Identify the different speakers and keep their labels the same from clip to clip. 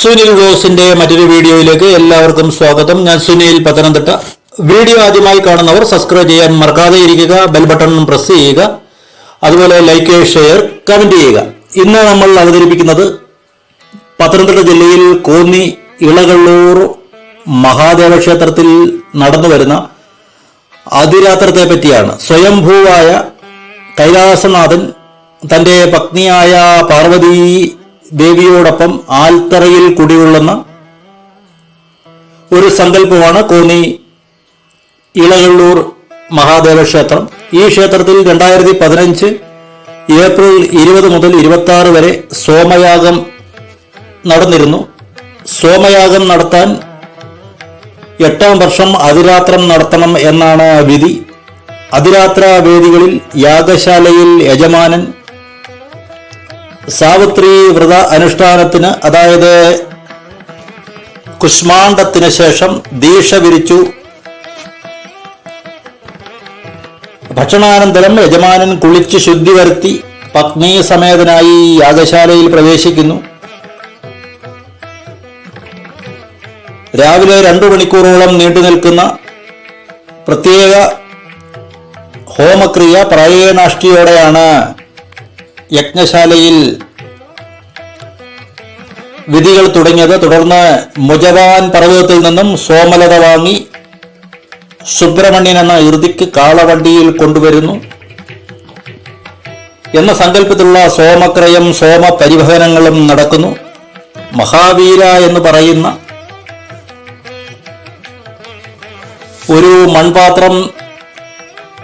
Speaker 1: സുനിൽ ജോസിന്റെ മറ്റൊരു വീഡിയോയിലേക്ക് എല്ലാവർക്കും സ്വാഗതം. ഞാൻ സുനിൽ പത്തനംതിട്ട. വീഡിയോ ആദ്യമായി കാണുന്നവർ സബ്സ്ക്രൈബ് ചെയ്യാൻ മറക്കാതെ ഇരിക്കുക ബെൽ ബട്ടൺ പ്രസ് ചെയ്യുക അതുപോലെ ലൈക്ക് ഷെയർ കമന്റ് ചെയ്യുക. ഇന്ന് നമ്മൾ അവതരിപ്പിക്കുന്നത് പത്തനംതിട്ട ജില്ലയിൽ കോന്നി ഇളകള്ളൂർ മഹാദേവ ക്ഷേത്രത്തിൽ നടന്നു വരുന്ന അതിരാത്രത്തെ പറ്റിയാണ്. സ്വയംഭൂവായ കൈലാസനാഥൻ തന്റെ പത്നിയായ പാർവതി ദേവിയോടൊപ്പം ആൽത്തറയിൽ കുടികൊള്ളുന്ന ഒരു സങ്കല്പമാണ് കോന്നി ഇളകള്ളൂർ മഹാദേവ ക്ഷേത്രം. ഈ ക്ഷേത്രത്തിൽ രണ്ടായിരത്തി പതിനഞ്ച് ഏപ്രിൽ ഇരുപത് മുതൽ ഇരുപത്തി ആറ് വരെ സോമയാഗം നടന്നിരുന്നു. സോമയാഗം നടത്താൻ എട്ടാം വർഷം അതിരാത്രം നടത്തണം എന്നാണ് വിധി. അതിരാത്ര വേദികളിൽ യാഗശാലയിൽ യജമാനൻ സാവിത്രി വ്രത അനുഷ്ഠാനത്തിന് അതായത് കുഷ്മാണ്ഡത്തിന് ശേഷം ദീക്ഷ വിരിച്ചു. ഭക്ഷണാനന്തരം യജമാനൻ കുളിച്ച് ശുദ്ധി വരുത്തി പത്നി സമേതനായി യാഗശാലയിൽ പ്രവേശിക്കുന്നു. രാവിലെ രണ്ടു മണിക്കൂറോളം നീണ്ടു നിൽക്കുന്ന പ്രത്യേക ഹോമക്രിയ പ്രായേണാഷ്ടിയോടെയാണ് യജ്ഞശാലയിൽ വിധികൾ തുടങ്ങിയത്. തുടർന്ന് മുജവാൻ പർവതത്തിൽ നിന്നും സോമലത വാങ്ങി സുബ്രഹ്മണ്യൻ എന്ന ഇറുതിക്ക് കാളവണ്ടിയിൽ കൊണ്ടുവരുന്നു. എന്ന സങ്കല്പത്തിലുള്ള സോമക്രയം സോമ പരിവഹനങ്ങളും നടക്കുന്നു. മഹാവീര എന്ന് പറയുന്ന ഒരു മൺപാത്രം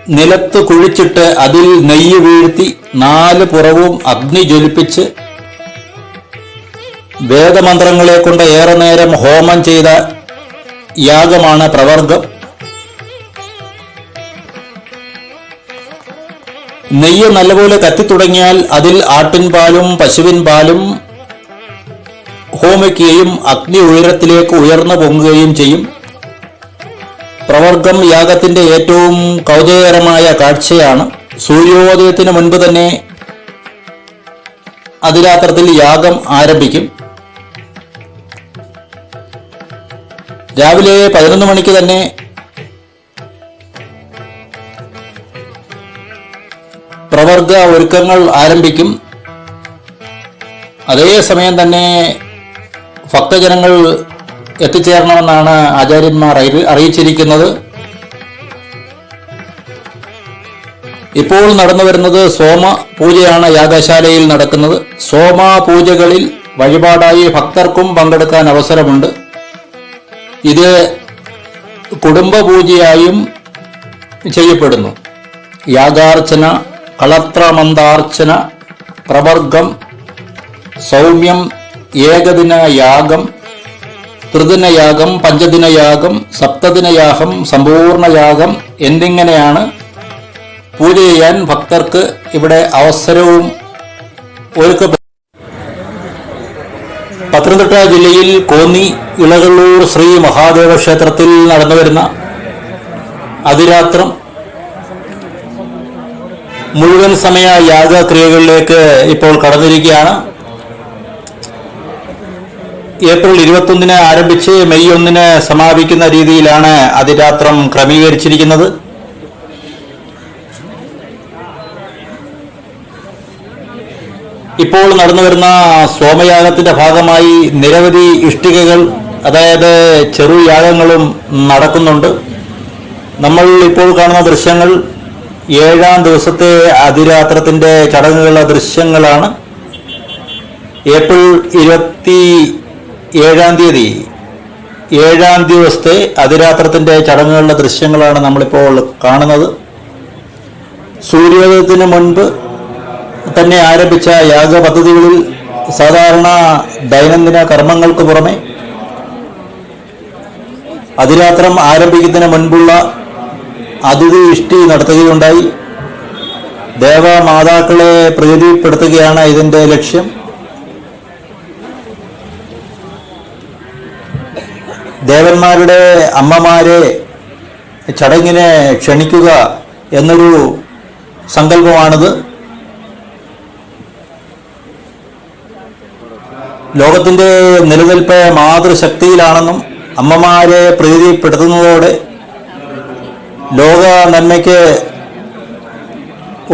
Speaker 1: നിലത്ത് കുഴിച്ചിട്ട് അതിൽ നെയ്യ് വീഴ്ത്തി നാല് പുറവും അഗ്നി ജ്വലിപ്പിച്ച് വേദമന്ത്രങ്ങളെ കൊണ്ട് ഏറെ നേരം ഹോമം ചെയ്ത യാഗമാണ് പ്രവർഗം. നെയ്യ് നല്ലപോലെ കത്തിത്തുടങ്ങിയാൽ അതിൽ ആട്ടിൻ പാലും പശുവിൻ പാലും ഹോമിക്കുകയും അഗ്നി ഉയരത്തിലേക്ക് ഉയർന്നു പൊങ്ങുകയും ചെയ്യും. പ്രവർഗം യാഗത്തിന്റെ ഏറ്റവും കൗതുകകരമായ കാഴ്ചയാണ്. സൂര്യോദയത്തിന് മുൻപ് തന്നെ അതിരാത്രത്തിൽ യാഗം ആരംഭിക്കും. രാവിലെ പതിനൊന്ന് മണിക്ക് തന്നെ പ്രവർഗ ഒരുക്കങ്ങൾ ആരംഭിക്കും. അതേസമയം തന്നെ ഭക്തജനങ്ങൾ എത്തിച്ചേരണമെന്നാണ് ആചാര്യന്മാർ അറിയി- അറിയിച്ചിരിക്കുന്നത്. ഇപ്പോൾ നടന്നു വരുന്നത് സോമ പൂജയാണ് യാഗശാലയിൽ നടക്കുന്നത്. സോമ പൂജകളിൽ വഴിപാടായി ഭക്തർക്കും പങ്കെടുക്കാൻ അവസരമുണ്ട്. ഇത് കുടുംബ പൂജയായും ചെയ്യപ്പെടുന്നു. യാഗാർച്ചന കളത്രമന്താർച്ചന പ്രവർഗം സൗമ്യം ഏകദിന യാഗം ത്രിദിനയാഗം പഞ്ചദിനയാഗം സപ്തദിനയാഗം സമ്പൂർണയാഗം എന്നിങ്ങനെയാണ് പൂജ ചെയ്യാൻ ഭക്തർക്ക് ഇവിടെ അവസരവും ഒരുക്ക പത്തനംതിട്ട ജില്ലയിൽ കോന്നി ഇളകള്ളൂർ ശ്രീ മഹാദേവ ക്ഷേത്രത്തിൽ നടന്നുവരുന്ന അതിരാത്രം മുഴുവൻ സമയ യാഗക്രിയകളിലേക്ക് ഇപ്പോൾ കടന്നിരിക്കുകയാണ്. ഏപ്രിൽ ഇരുപത്തൊന്നിന് ആരംഭിച്ച് മെയ് ഒന്നിന് സമാപിക്കുന്ന രീതിയിലാണ് അതിരാത്രം ക്രമീകരിച്ചിരിക്കുന്നത്. ഇപ്പോൾ നടന്നു വരുന്ന സോമയാഗത്തിന്റെ ഭാഗമായി നിരവധി ഇഷ്ടികകൾ അതായത് ചെറു യാഗങ്ങളും നടക്കുന്നുണ്ട്. നമ്മൾ ഇപ്പോൾ കാണുന്ന ദൃശ്യങ്ങൾ ഏഴാം ദിവസത്തെ അതിരാത്രത്തിന്റെ ചടങ്ങുകളുടെ ദൃശ്യങ്ങളാണ്. ഏപ്രിൽ ഇരുപത്തി ഏഴാം തീയതി. ഏഴാം ദിവസത്തെ അതിരാത്രത്തിന്റെ ചടങ്ങുകളുടെ ദൃശ്യങ്ങളാണ് നമ്മളിപ്പോൾ കാണുന്നത്. സൂര്യോദയത്തിന് മുൻപ് തന്നെ ആരംഭിച്ച യാഗ പദ്ധതികളിൽ സാധാരണ ദൈനംദിന കർമ്മങ്ങൾക്ക് പുറമെ അതിരാത്രം ആരംഭിക്കുന്നതിന് മുൻപുള്ള അതിഥി ഇഷ്ടി നടത്തുകയുണ്ടായി. ദേവമാതാക്കളെ പ്രീതിപ്പെടുത്തുകയാണ് ഇതിന്റെ ലക്ഷ്യം. ദേവന്മാരുടെ അമ്മമാരെ ചടങ്ങിനെ ക്ഷണിക്കുക എന്നൊരു സങ്കല്പമാണിത്. ലോകത്തിന്റെ നിലനിൽപ്പ് മാതൃശക്തിയിലാണെന്നും അമ്മമാരെ പ്രീതിപ്പെടുത്തുന്നതോടെ ലോക നന്മയ്ക്ക്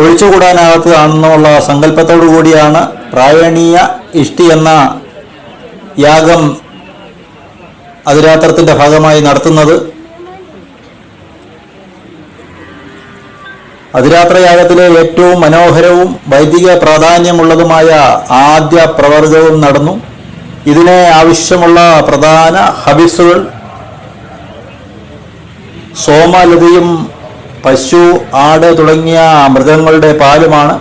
Speaker 1: ഒഴിച്ചുകൂടാനാകാത്തതാണെന്നുള്ള സങ്കല്പത്തോടു കൂടിയാണ് പ്രായണീയ ഇഷ്ടി എന്ന യാഗം അതിരാത്രത്തിന്റെ ഭാഗമായി നടത്തുന്നത്? അതിരാത്രയാഗത്തിലെ ഏറ്റവും മനോഹരവും വൈദിക പ്രാധാന്യമുള്ളതുമായ ആദ്യ പ്രവർഗവും നടന്നു. ഇതിനെ ആവശ്യമുള്ള പ്രധാന ഹബിസുകൾ സോമലതയും പശു ആട് തുടങ്ങിയ മൃഗങ്ങളുടെ പാലുമാണ്.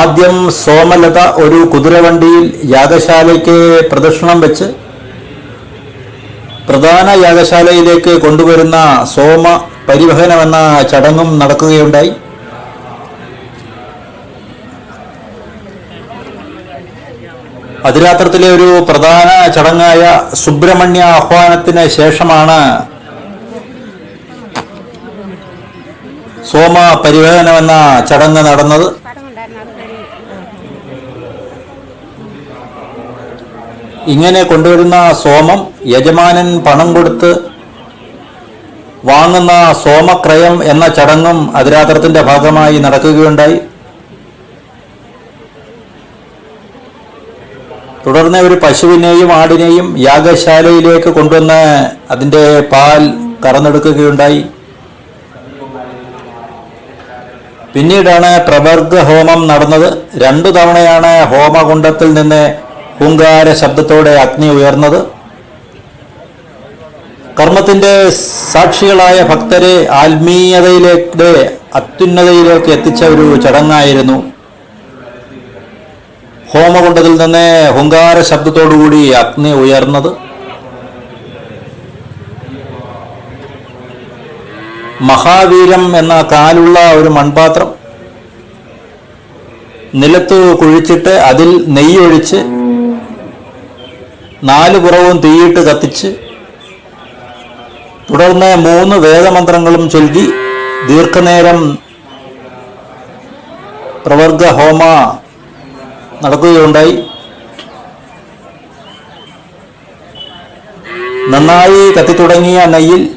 Speaker 1: ആദ്യം സോമലത ഒരു കുതിരവണ്ടിയിൽ യാഗശാലയ്ക്ക് പ്രദക്ഷിണം വെച്ച് പ്രധാന യാഗശാലയിലേക്ക് കൊണ്ടുവരുന്ന സോമ പരിവഹനമെന്ന ചടങ്ങും നടക്കുകയുണ്ടായി. അതിരാത്രത്തിലെ ഒരു പ്രധാന ചടങ്ങായ സുബ്രഹ്മണ്യ ആഹ്വാനത്തിന് ശേഷമാണ് സോമ പരിവഹനമെന്ന ചടങ്ങ് നടന്നത്. ഇങ്ങനെ കൊണ്ടുവരുന്ന സോമം യജമാനൻ പണം കൊടുത്ത് വാങ്ങുന്ന സോമക്രയം എന്ന ചടങ്ങും അതിരാത്രത്തിന്റെ ഭാഗമായി നടക്കുകയുണ്ടായി. തുടർന്ന് ഒരു പശുവിനെയും ആടിനെയും യാഗശാലയിലേക്ക് കൊണ്ടുവന്ന് അതിന്റെ പാൽ കറന്നെടുക്കുകയുണ്ടായി. പിന്നീടാണ് പ്രവർഗ ഹോമം നടന്നത്. രണ്ടു തവണയാണ് ഹോമകുണ്ടത്തിൽ നിന്ന് ഹുങ്കാര ശബ്ദത്തോടെ അഗ്നി ഉയർന്നത്. കർമ്മത്തിന്റെ സാക്ഷികളായ ഭക്തരെ ആത്മീയതയിലേക്ക് അത്യുന്നതയിലേക്ക് എത്തിച്ച ഒരു ചടങ്ങായിരുന്നു. ഹോമകുണ്ടത്തിൽ നിന്ന് ഹുങ്കാര ശബ്ദത്തോടുകൂടി അഗ്നി ഉയർന്നത്. മഹാവീരം എന്ന കാലുള്ള ഒരു മൺപാത്രം. നിലത്ത് കുഴിച്ചിട്ട് അതിൽ നെയ്യൊഴിച്ച് നാല് പുറവും തീയിട്ട് കത്തിച്ച് തുടർന്ന് മൂന്ന് വേദമന്ത്രങ്ങളും ചൊല്ലി ദീർഘനേരം പ്രവർഗ ഹോമ നടക്കുകയുണ്ടായി. നന്നായി കത്തിത്തുടങ്ങിയ നെയ്യിൽ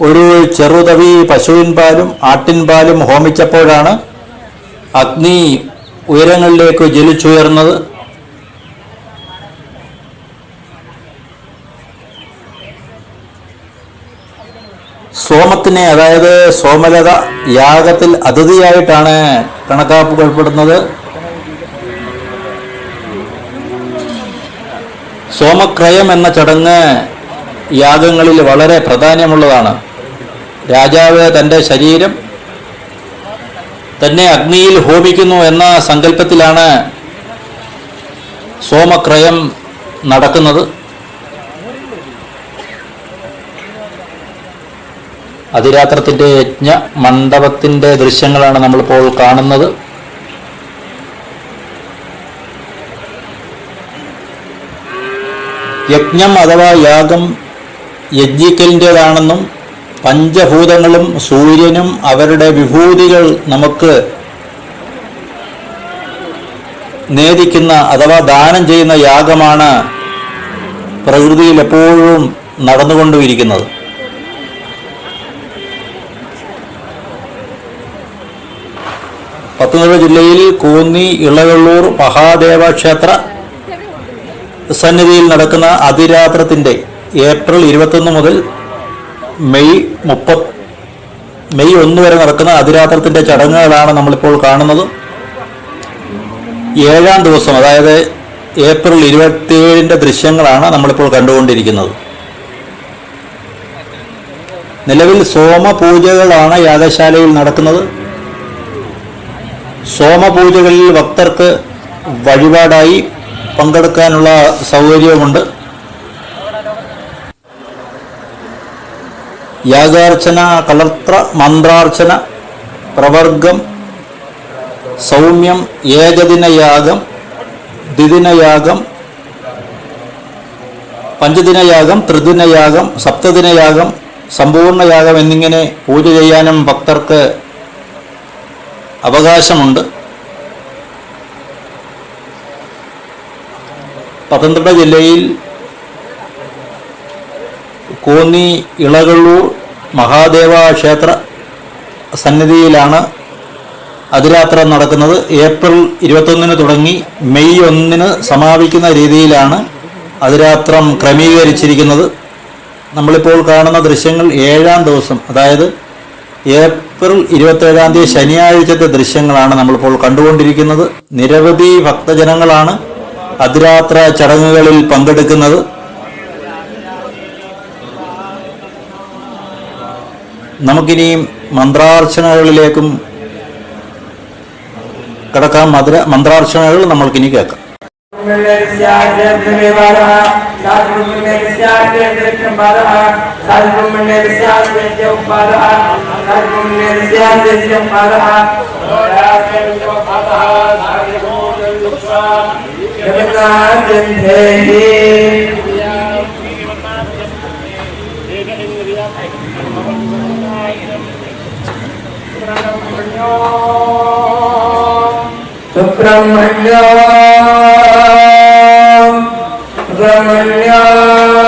Speaker 1: ഒരു ചെറുതവി പശുവിൻ പാലും ആട്ടിൻ പാലും ഹോമിച്ചപ്പോഴാണ് അഗ്നി ഉയരങ്ങളിലേക്ക് ജ്വലിച്ചുയർന്നത് സോമത്തിനെ അതായത് സോമലത യാഗത്തിൽ അതിഥിയായിട്ടാണ് കണക്കാക്കപ്പെടുന്നത്. സോമക്രയം എന്ന ചടങ്ങ് യാഗങ്ങളിൽ വളരെ പ്രാധാന്യമുള്ളതാണ്. രാജാവ് തന്റെ ശരീരം തന്നെ അഗ്നിയിൽ ഹോമിക്കുന്നു എന്ന സങ്കല്പത്തിലാണ് സോമക്രയം നടക്കുന്നത്. അതിരാത്രത്തിന്റെ യജ്ഞ മണ്ഡപത്തിന്റെ ദൃശ്യങ്ങളാണ് നമ്മളിപ്പോൾ കാണുന്നത്. യജ്ഞം അഥവാ യാഗം യജ്ഞിക്കലിന്റെതാണെന്നും പഞ്ചഭൂതങ്ങളും സൂര്യനും അവരുടെ വിഭൂതികൾ നമുക്ക് നേദിക്കുന്ന അഥവാ ദാനം ചെയ്യുന്ന യാഗമാണ് പ്രകൃതിയിൽ എപ്പോഴും നടന്നുകൊണ്ടിരിക്കുന്നത് പത്തനംതിട്ട ജില്ലയിൽ കൂന്നി ഇളവള്ളൂർ മഹാദേവ ക്ഷേത്ര സന്നിധിയിൽ നടക്കുന്ന അതിരാത്രത്തിന്റെ ഏപ്രിൽ ഇരുപത്തൊന്ന് മുതൽ മെയ് മുപ്പ മെയ് ഒന്ന് വരെ നടക്കുന്ന അതിരാത്രത്തിന്റെ ചടങ്ങുകളാണ് നമ്മളിപ്പോൾ കാണുന്നത്. ഏഴാം ദിവസം അതായത് ഏപ്രിൽ ഇരുപത്തിയേഴിന്റെ ദൃശ്യങ്ങളാണ് നമ്മളിപ്പോൾ കണ്ടുകൊണ്ടിരിക്കുന്നത്. നിലവിൽ സോമപൂജകളാണ് യാഗശാലയിൽ നടക്കുന്നത്. സോമപൂജകളിൽ ഭക്തർക്ക് വഴിപാടായി പങ്കെടുക്കാനുള്ള സൗകര്യവുമുണ്ട്. യാഗാർച്ചന കളർത്ര മന്ത്രാർച്ചന പ്രവർഗം സൗമ്യം ഏകദിനയാഗം ദ്വിദിനയാഗം പഞ്ചദിനയാഗം ത്രിദിനയാഗം സപ്തദിനയാഗം സമ്പൂർണയാഗം എന്നിങ്ങനെ പൂജ ചെയ്യാനും ഭക്തർക്ക് അവകാശമുണ്ട്. പത്തനംതിട്ട ജില്ലയിൽ കോന്നി ഇളകള്ളൂർ മഹാദേവ ക്ഷേത്ര സന്നിധിയിലാണ് അതിരാത്ര നടക്കുന്നത്. ഏപ്രിൽ ഇരുപത്തൊന്നിന് തുടങ്ങി മെയ് ഒന്നിന് സമാപിക്കുന്ന രീതിയിലാണ് അതിരാത്രം ക്രമീകരിച്ചിരിക്കുന്നത്. നമ്മളിപ്പോൾ കാണുന്ന ദൃശ്യങ്ങൾ ഏഴാം ദിവസം അതായത് ഏപ്രിൽ ഇരുപത്തേഴാം തീയതി ശനിയാഴ്ചത്തെ ദൃശ്യങ്ങളാണ് നമ്മളിപ്പോൾ കണ്ടുകൊണ്ടിരിക്കുന്നത്. നിരവധി ഭക്തജനങ്ങളാണ് അതിരാത്ര ചടങ്ങുകളിൽ പങ്കെടുക്കുന്നത്. നമുക്കിനിയും മന്ത്രാർച്ചനകളിലേക്കും കിടക്കാം. മധുര മന്ത്രാർച്ചനകൾ നമ്മൾക്കിനി കേൾക്കാം.
Speaker 2: Subrahmanya Ram Ram Ram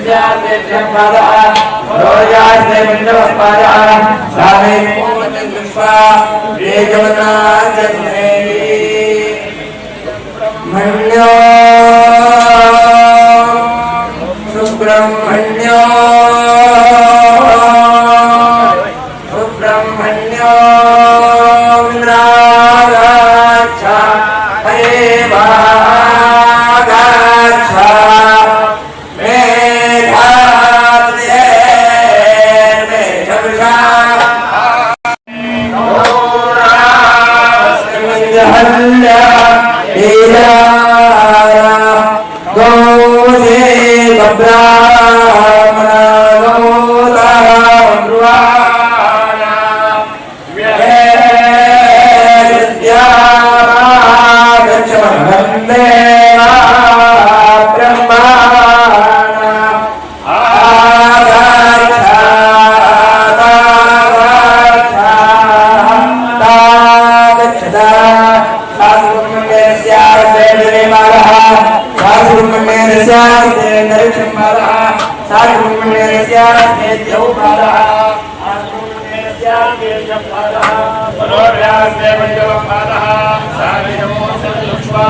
Speaker 2: Subrahmanya Subrahmanya ക്ഷമന്ദേവ ബ്രഹ്മ സുബ്രഹ്മണ്യ സുബ്രഹ്മണ്യ देवेन्द्रक्षम्पादः सार्वभौमण्डेरस्य नेत्यौ पादः मनोर्यास्य पञ्चमः पादः सार्वजमो सल्लक्ष्मा